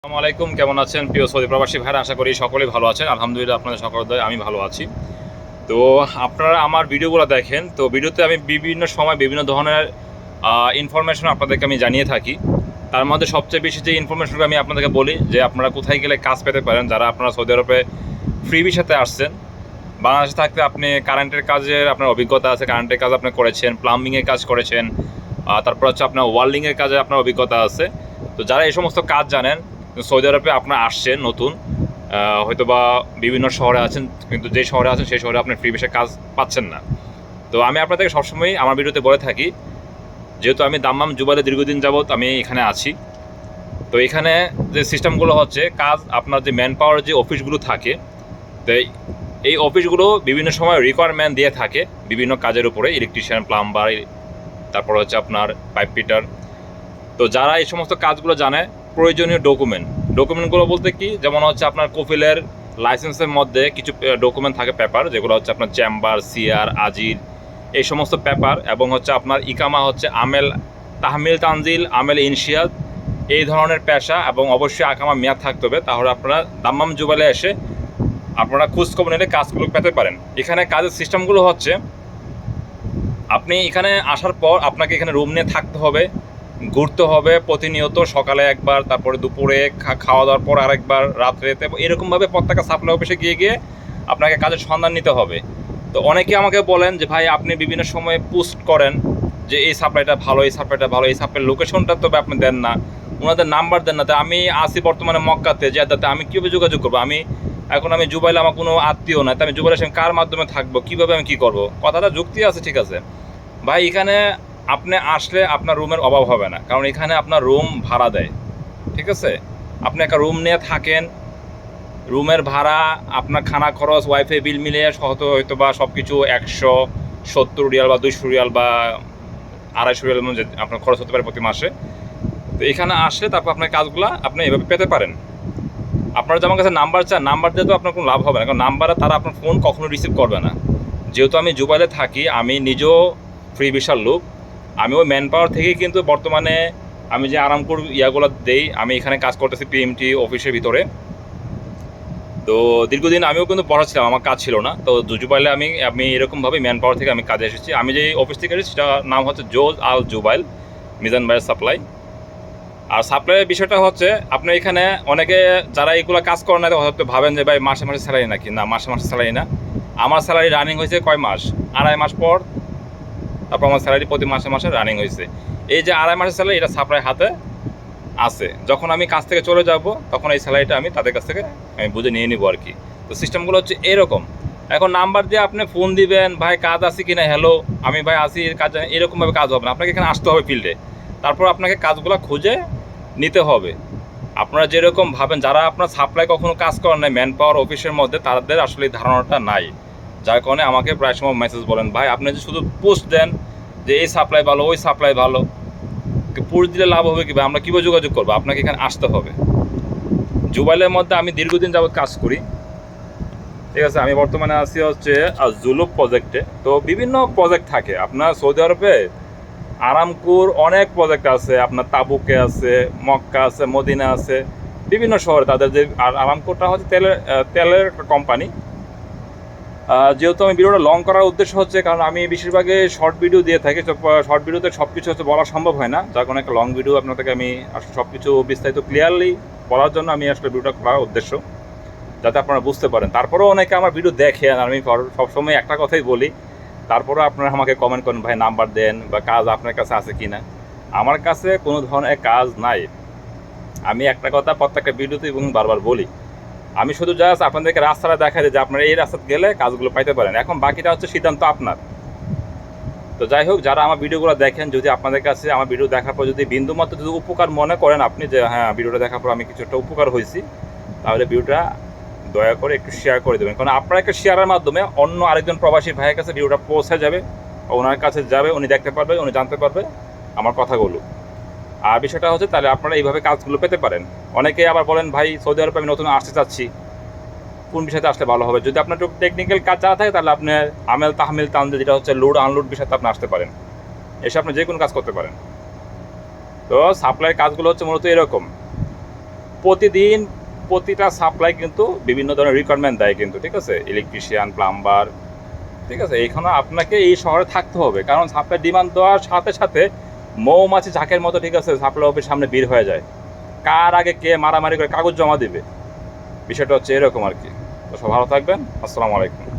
আসসালামু আলাইকুম, কেমন আছেন? প্রিয় সৌদি প্রবাসী ভাইরা, আশা করি সকলেই ভালো আছেন। আলহামদুলিল্লাহ, আপনাদের সকল দয় আমি ভালো আছি। তো আপনারা আমার ভিডিওগুলো দেখেন। তো ভিডিওতে আমি বিভিন্ন সময় বিভিন্ন ধরনের ইনফরমেশন আপনাদেরকে আমি জানিয়ে থাকি। তার মধ্যে সবচেয়ে বেশি যে ইনফরমেশনগুলো আমি আপনাদেরকে বলি, যে আপনারা কোথায় গেলে কাজ পেতে পারেন, যারা আপনারা সৌদি আরবে ফ্রি ভিসাতে আসছেন, বাংলাদেশে থাকতে আপনি কারেন্টের কাজের আপনার অভিজ্ঞতা আছে কারেন্টের কাজ আপনি করেছেন প্লাম্বিংয়ের কাজ করেছেন তারপর হচ্ছে আপনার ওয়ার্ল্ডিংয়ের কাজে আপনার অভিজ্ঞতা আছে। তো যারা এই সমস্ত কাজ জানেন সৌদি আরবে আপনার আসছেন নতুন। হয়তো বা বিভিন্ন শহরে আছেন, কিন্তু যে শহরে আছেন, সেই শহরে আপনি ফ্রি বেশে কাজ পাচ্ছেন না। তো আমি আপনাদেরকে সবসময় আমার ভিডিওতে বলে থাকি, যেহেতু আমি দাম্মাম জুবালে দীর্ঘদিন যাবৎ আমি এখানে আছি, তো এখানে যে সিস্টেমগুলো হচ্ছে, কাজ, আপনার যে ম্যান পাওয়ার যে অফিসগুলো থাকে, তো এই অফিসগুলো বিভিন্ন সময় রিকোয়ারমেন্ট দিয়ে থাকে, বিভিন্ন কাজের উপরে ইলেকট্রিশিয়ান প্লাম্বার তারপর হচ্ছে আপনার পাইপ ফিটার তো যারা এই সমস্ত কাজগুলো জানে প্রয়োজনীয় ডকুমেন্ট ডকুমেন্টগুলো বলতে কি, যেমন হচ্ছে আপনার কফিলের লাইসেন্সের মধ্যে কিছু ডকুমেন্ট থাকে পেপার যেগুলো হচ্ছে আপনার চেম্বার সিআর আজির এই সমস্ত পেপার এবং হচ্ছে আপনার ইকামা হচ্ছে আমেল তাহমিল তানজিল, আমেল ইনশিয়াদ, এই ধরনের পেশা এবং অবশ্যই আকামা মেয়াদ থাকতে হবে। তাহলে আপনারা দাম্মাম জুবালে এসে আপনারা খোঁজ খবর নিলে কাজগুলো পেতে পারেন। এখানে কাজের সিস্টেমগুলো হচ্ছে, আপনি এখানে আসার পর আপনাকে এখানে রুম নিয়ে থাকতে হবে। ঘুরতে হবে প্রতিনিয়ত সকালে একবার, তারপরে দুপুরে খাওয়া দাওয়ার পর আরেকবার, রাত্রেতে। এরকমভাবে প্রত্যেকটা সাপ্লাই অফিসে গিয়ে গিয়ে আপনাকে কাজের সন্ধান নিতে হবে। তো অনেকে আমাকে বলেন যে, ভাই, আপনি বিভিন্ন সময়ে পোস্ট করেন যে, এই সাপ্লাইটা ভালো, এই সাপ্লাইটা ভালো, এই সাপ্লাই লোকেশনটা তবে আপনি দেন না। ওনাদের নাম্বার দেন না। তো আমি আসি বর্তমানে মক্কাতে যে জেদ্দাতে আমি কীভাবে যোগাযোগ করব? আমি, এখন আমি জুবাইলে আমার কোনো আত্মীয় নাই, তো আমি জুবাইলের সঙ্গে কার মাধ্যমে থাকব? কীভাবে আমি কী করব? কথাটা যুক্তি আছে, ঠিক আছে। ভাই, এখানে আপনি আসলে আপনার রুমের অভাব হবে না, কারণ এখানে আপনার রুম ভাড়া দেয়, ঠিক আছে? আপনি একটা রুম নিয়ে থাকেন, রুমের ভাড়া, আপনার খানা খরচ ওয়াইফাই বিল মিলিয়ে হয়তো হয়তো বা সব কিছু একশো সত্তর রিয়াল বা দুইশো রিয়াল বা আড়াইশো রিয়াল আপনার খরচ হতে পারে প্রতি মাসে। তো এখানে আসলে তারপর আপনার কাজগুলো আপনি এভাবে পেতে পারেন। আপনারা যে আমার কাছে নাম্বার চান, নাম্বার দিয়ে তো আপনার কোনো লাভ হবে না, কারণ নাম্বারে তারা আপনার ফোন কখনো রিসিভ করবে না। যেহেতু আমি জুবাইলে থাকি, আমি নিজেও ফ্রি বিশাল লোক আমি ওই ম্যান পাওয়ার থেকেই কিন্তু বর্তমানে আমি যে আরামপুর ইয়াগুলো দেই, আমি এখানে কাজ করতেছি পিএমটি অফিসের ভিতরে। তো দীর্ঘদিন আমিও কিন্তু পড়াচ্ছিলাম আমার কাজ ছিল না। তো জুবাইলে আমি আমি এরকমভাবে ম্যান পাওয়ার থেকে আমি কাজে এসেছি। আমি যে অফিস থেকে এসেছি সেটা নাম হচ্ছে জোজ আল জুবাইল, মিজান ভাইয়ের সাপ্লাই আর সাপ্লাইয়ের বিষয়টা হচ্ছে, আপনি এখানে অনেকে যারা এগুলো কাজ করেন না, হয়তো ভাবেন যে, ভাই, মাসে মাসে স্যালারি নাকি? না, মাসে মাসে স্যালারি না। আমার স্যালারি রানিং হয়েছে কয় মাস? আড়াই মাস পর তারপর আমার স্যালারি প্রতি মাসে মাসে রানিং হয়েছে এই যে আড়াই মাসের স্যালারি এটা সাপ্লাই হাতে আছে। যখন আমি কাজ থেকে চলে যাব, তখন এই স্যালারিটা আমি তাদের কাছ থেকে আমি বুঝে নিয়ে নিবো আর কি তো সিস্টেমগুলো হচ্ছে এরকম। এখন নাম্বার দিয়ে আপনি ফোন দিবেন, ভাই, কাজ আছে কি না হ্যালো আমি ভাই আসি কাজ এরকমভাবে কাজ হবে না। আপনাকে এখানে আসতে হবে ফিল্ডে তারপর আপনাকে কাজগুলো খুঁজে নিতে হবে। আপনারা যেরকম ভাবেন, যারা আপনার সাপ্লাই কখনো কাজ করেন না ম্যান পাওয়ার অফিসের মধ্যে, তাদের আসলে ধারণাটা নাই। যার কারণে আমাকে প্রায় সময় মেসেজ বলেন, ভাই, আপনি যে শুধু পোস্ট দেন যে এই সাপ্লাই ভালো, ওই সাপ্লাই ভালো পোস্ট দিলে লাভ হবে কি ভাই? আমরা কীভাবে যোগাযোগ করব? আপনাকে এখানে আসতে হবে। জুবাইলের মধ্যে আমি দীর্ঘদিন যাবত কাজ করি। ঠিক আছে, আমি বর্তমানে আছি হচ্ছে জুলুপ প্রজেক্টে তো বিভিন্ন প্রজেক্ট থাকে। আপনার সৌদি আরবে আরামকুর অনেক প্রজেক্ট আছে। আপনার তাবুকে আছে, মক্কা আছে, মদিনা আছে, বিভিন্ন শহরে। তাদের যে আর আরামকুরটা হচ্ছে তেলের তেলের একটা কোম্পানি যেহেতু আমি ভিডিওটা লং করার উদ্দেশ্য হচ্ছে, কারণ আমি বেশিরভাগই শর্ট ভিডিও দিয়ে থাকি শর্ট ভিডিওতে সব কিছু হচ্ছে বলা সম্ভব হয় না। যার কারণে একটা লং ভিডিও আপনাদেরকে আমি আসলে সব কিছু বিস্তারিত ক্লিয়ারলি বলার জন্য আমি আসলে ভিডিওটা করার উদ্দেশ্য, যাতে আপনারা বুঝতে পারেন। তারপরেও অনেকে আমার ভিডিও দেখে, আর আমি সবসময় একটা কথাই বলি, তারপরেও আপনারা আমাকে কমেন্ট করেন, ভাই নাম্বার দেন বা কাজ আপনার কাছে আছে কি না আমার কাছে কোনো ধরনের কাজ নাই। আমি একটা কথা প্রত্যেকটা ভিডিওতে এবং বারবার বলি আমি শুধু জাস্ট আপনাদেরকে রাস্তাটা দেখা দিই যে আপনারা এই রাস্তা গেলে কাজগুলো পাইতে পারেন। এখন বাকিটা হচ্ছে সিদ্ধান্ত আপনার। তো যাই হোক, যারা আমার ভিডিওগুলো দেখেন, যদি আপনাদের কাছে আমার ভিডিও দেখার পর যদি বিন্দুমাত্র যদি উপকার মনে করেন আপনি যে হ্যাঁ ভিডিওটা দেখার পর আমি কিছু একটা উপকার হয়েছি, তাহলে ভিডিওটা দয়া করে একটু শেয়ার করে দেবেন। কারণ আপনার একটা শেয়ারের মাধ্যমে অন্য আরেকজন প্রবাসী ভাইয়ের কাছে ভিডিওটা পৌঁছে যাবে, ওনার কাছে যাবে, উনি দেখতে পারবে, উনি জানতে পারবে আমার কথাগুলো। আর বিষয়টা হচ্ছে তাহলে আপনারা এইভাবে কাজগুলো পেতে পারেন। অনেকে আবার বলেন, ভাই, সৌদি আরবে আমি নতুন আসতে চাচ্ছি। কোন বিষয়তে আসলে ভালো হবে? যদি আপনার একটু টেকনিক্যাল কাজ জানা থাকে, তাহলে আপনি আমেল তাহমিল তানজে যেটা হচ্ছে লোড আনলোড বিষয়তে আপনি আসতে পারেন। এসে আপনি যে কোনো কাজ করতে পারেন। তো সাপ্লাইয়ের কাজগুলো হচ্ছে মূলত এরকম। প্রতিদিন প্রতিটা সাপ্লাই কিন্তু বিভিন্ন ধরনের রিকোয়ারমেন্ট দেয় কিন্তু, ঠিক আছে? ইলেকট্রিশিয়ান প্লাম্বার ঠিক আছে? এইখানে আপনাকে এই শহরে থাকতে হবে। কারণ সাপ্লাই ডিমান্ড দেওয়ার সাথে সাথে মৌমাছি ঝাঁকের মতো, ঠিক আছে সাপ্লাই অফিস সামনে বের হয়ে যায়। কার আগে কে মারামারি করে কাগজ জমা দেবে? বিষয়টা হচ্ছে এরকম আর কি। তো সব ভালো থাকবেন। আসসালামু আলাইকুম।